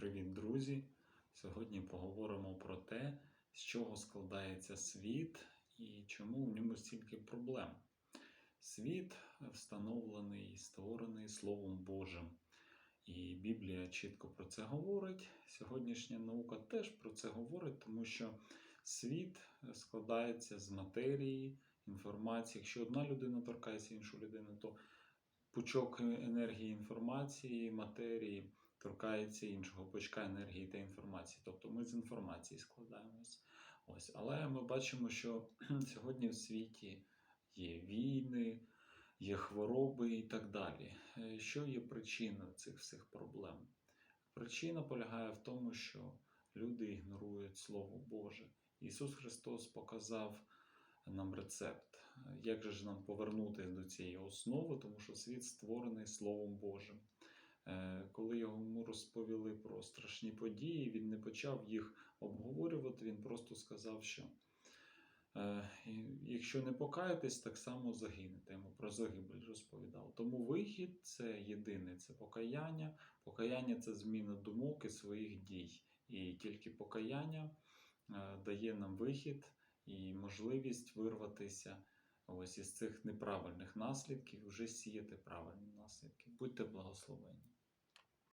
Привіт, друзі! Сьогодні поговоримо про те, з чого складається світ і чому в ньому стільки проблем. Світ встановлений, створений Словом Божим. І Біблія чітко про це говорить. Сьогоднішня наука теж про це говорить, тому що світ складається з матерії, інформації. Якщо одна людина торкається іншу людину, то пучок енергії інформації, матерії торкається іншого пучка енергії та інформації. Тобто ми з інформації складаємось. Ось. Але ми бачимо, що сьогодні в світі є війни, є хвороби і так далі. Е, Що є причиною цих всіх проблем? Причина полягає в тому, що люди ігнорують Слово Боже. Ісус Христос показав нам рецепт. Як же ж нам повернутися до цієї основи, тому що світ створений Словом Божим. Розповіли про страшні події, він не почав їх обговорювати, він просто сказав, що е, якщо не покаєтесь, так само загинете. Йому про загибель розповідав. Тому вихід це єдине це покаяння. Покаяння це зміна думок і своїх дій. І тільки покаяння е, дає нам вихід і можливість вирватися ось із цих неправильних наслідків, вже сіяти правильні наслідки. Будьте благословені.